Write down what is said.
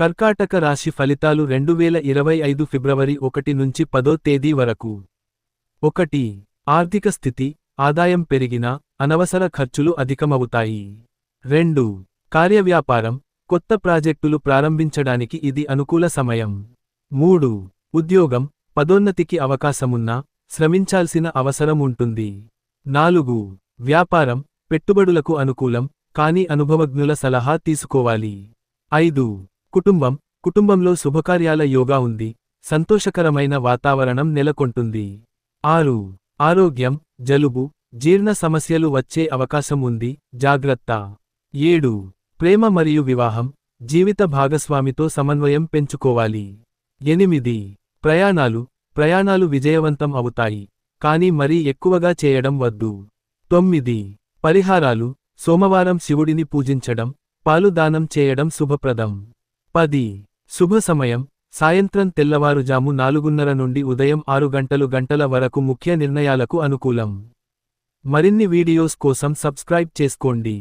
కర్కాటక రాశి ఫలితాలు రెండు వేల ఇరవై ఐదు ఫిబ్రవరి ఒకటి నుంచి పదో తేదీ వరకు. ఒకటి. ఆర్థిక స్థితి ఆదాయం పెరిగినా అనవసర ఖర్చులు అధికమవుతాయి. రెండు. కార్యవ్యాపారం కొత్త ప్రాజెక్టులు ప్రారంభించడానికి ఇది అనుకూల సమయం. మూడు. ఉద్యోగం పదోన్నతికి అవకాశమున్నా శ్రమించాల్సిన అవసరం ఉంటుంది నాలుగు. వ్యాపారం పెట్టుబడులకు అనుకూలం కానీ అనుభవజ్ఞుల సలహా తీసుకోవాలి. ఐదు. కుటుంబం కుటుంబంలో శుభకార్యాల యోగా ఉంది సంతోషకరమైన వాతావరణం నెలకొంటుంది. ఆరు ఆరోగ్యం జలుబు జీర్ణ సమస్యలు వచ్చే అవకాశం ఉంది జాగ్రత్త. ఏడు ప్రేమ మరియు వివాహం జీవిత భాగస్వామితో సమన్వయం పెంచుకోవాలి. ఎనిమిది ప్రయాణాలు ప్రయాణాలు విజయవంతం అవుతాయి కానీ మరీ ఎక్కువగా చేయడం వద్దు. తొమ్మిది పరిహారాలు సోమవారం శివుడిని పూజించడం పాలు దానం చేయడం శుభప్రదం. పది. శుభ సమయం. సాయంత్రం తెల్లవారుజాము నాలుగున్నర నుండి ఉదయం ఆరు గంటలు గంటల వరకు ముఖ్య నిర్ణయాలకు అనుకూలం. మరిన్ని వీడియోస్ కోసం సబ్స్క్రైబ్ చేసుకోండి.